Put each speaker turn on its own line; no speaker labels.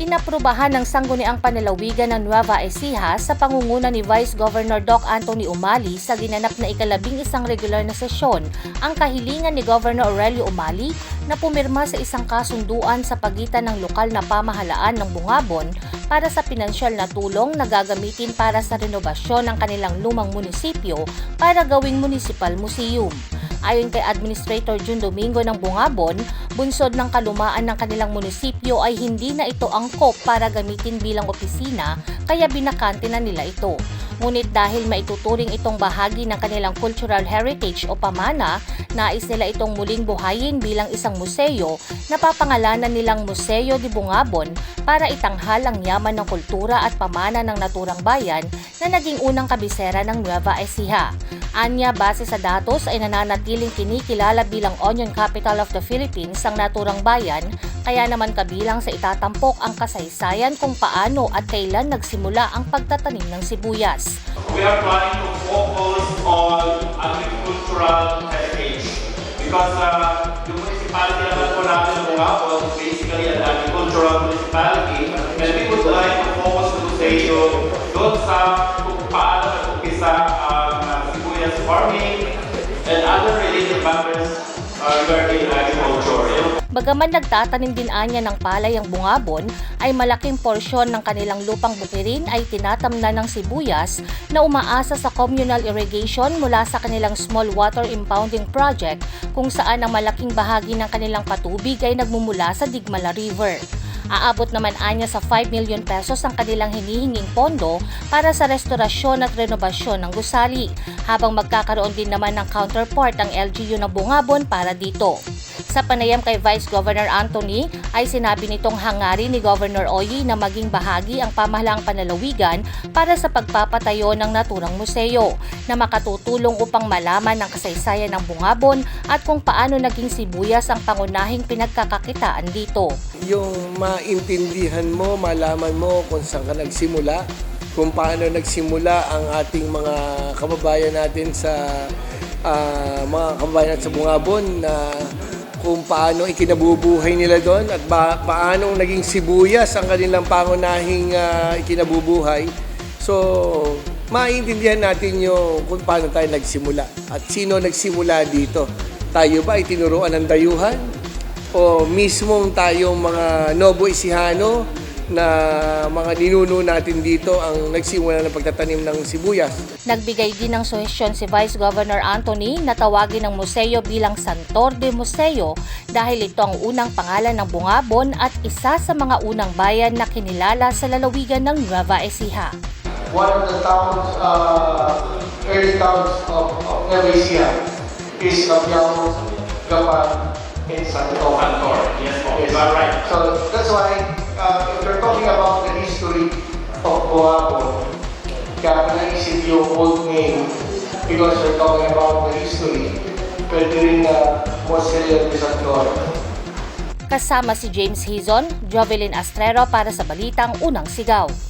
Inaprubahan ng sangguniang panalawigan ng Nueva Ecija sa pangunguna ni Vice Governor Doc Anthony Umali sa ginanap na ikalabing isang regular na sesyon ang kahilingan ni Governor Aurelio Umali na pumirma sa isang kasunduan sa pagitan ng lokal na pamahalaan ng Bungabon para sa pinansyal na tulong na gagamitin para sa renovasyon ng kanilang lumang munisipyo para gawing municipal museum. Ayon kay Administrator Jun Domingo ng Bungabon, bunsod ng kalumaan ng kanilang munisipyo ay hindi na ito angkop para gamitin bilang opisina kaya binakante na nila ito. Ngunit dahil maituturing itong bahagi ng kanilang cultural heritage o pamana, nais nila itong muling buhayin bilang isang museo na papangalanan nilang Museo de Bungabon para itanghal ang yaman ng kultura at pamana ng naturang bayan na naging unang kabisera ng Nueva Ecija. Anya, base sa datos ay nananatiling kinikilala bilang Onion Capital of the Philippines ang naturang bayan, kaya naman kabilang sa itatampok ang kasaysayan kung paano at kailan nagsimula ang pagtatanim ng sibuyas.
We are trying to focus on agricultural heritage because uh, yung municipality naman po natin ng Bungabon basically an agricultural municipality and we would like to focus to yung doon sa kung paano nag-umpisa farming and other related matters regarding agriculture.
Bagaman nagtatanim din anya ng palay ang bungabon, ay malaking porsyon ng kanilang lupang bukirin ay tinatamnan ng sibuyas na umaasa sa communal irrigation mula sa kanilang small water impounding project kung saan ang malaking bahagi ng kanilang patubig ay nagmumula sa Digmala River. Aabot naman anya sa 5 million pesos ang kanilang hinihinging pondo para sa restorasyon at renovasyon ng gusali, habang magkakaroon din naman ng counterpart ang LGU ng Bungabon para dito. Sa panayam kay Vice Governor Anthony ay sinabi nitong hangarin ni Governor Oyi na maging bahagi ang pamahalaang panalawigan para sa pagpapatayo ng naturang museo na makatutulong upang malaman ang kasaysayan ng Bungabon at kung paano naging sibuyas ang pangunahing pinagkakakitaan dito.
yung maintindihan mo, malaman mo kung saan ka nagsimula, kung paano nagsimula ang ating mga kababayan natin sa ah, mga kababayan natin sa Bungabon na kung paano ikinabubuhay nila doon at ba, paano naging sibuyas ang kanilang pangunahing ah, ikinabubuhay. So, maintindihan natin yung kung paano tayo nagsimula at sino nagsimula dito. Tayo ba ay tinuruan ng dayuhan? o mismong tayong mga Novo Ecijano na mga ninuno natin dito ang nagsimula ng pagtatanim ng sibuyas.
Nagbigay din ng suhestyon si Vice Governor Anthony na tawagin ang museo bilang Santor de Museo dahil ito ang unang pangalan ng Bungabon at isa sa mga unang bayan na kinilala sa lalawigan ng Nueva Ecija.
one of the towns, uh, early towns of, of Nueva Ecija is Lapiao, Gapan, and Santo.
Santor, yes are right.
So that's why, uh, because we're talking about the history. Pwede rin na Museo de Santor.
Kasama si James Hizon, Jovelyn Astrero para sa Balitang Unang Sigaw.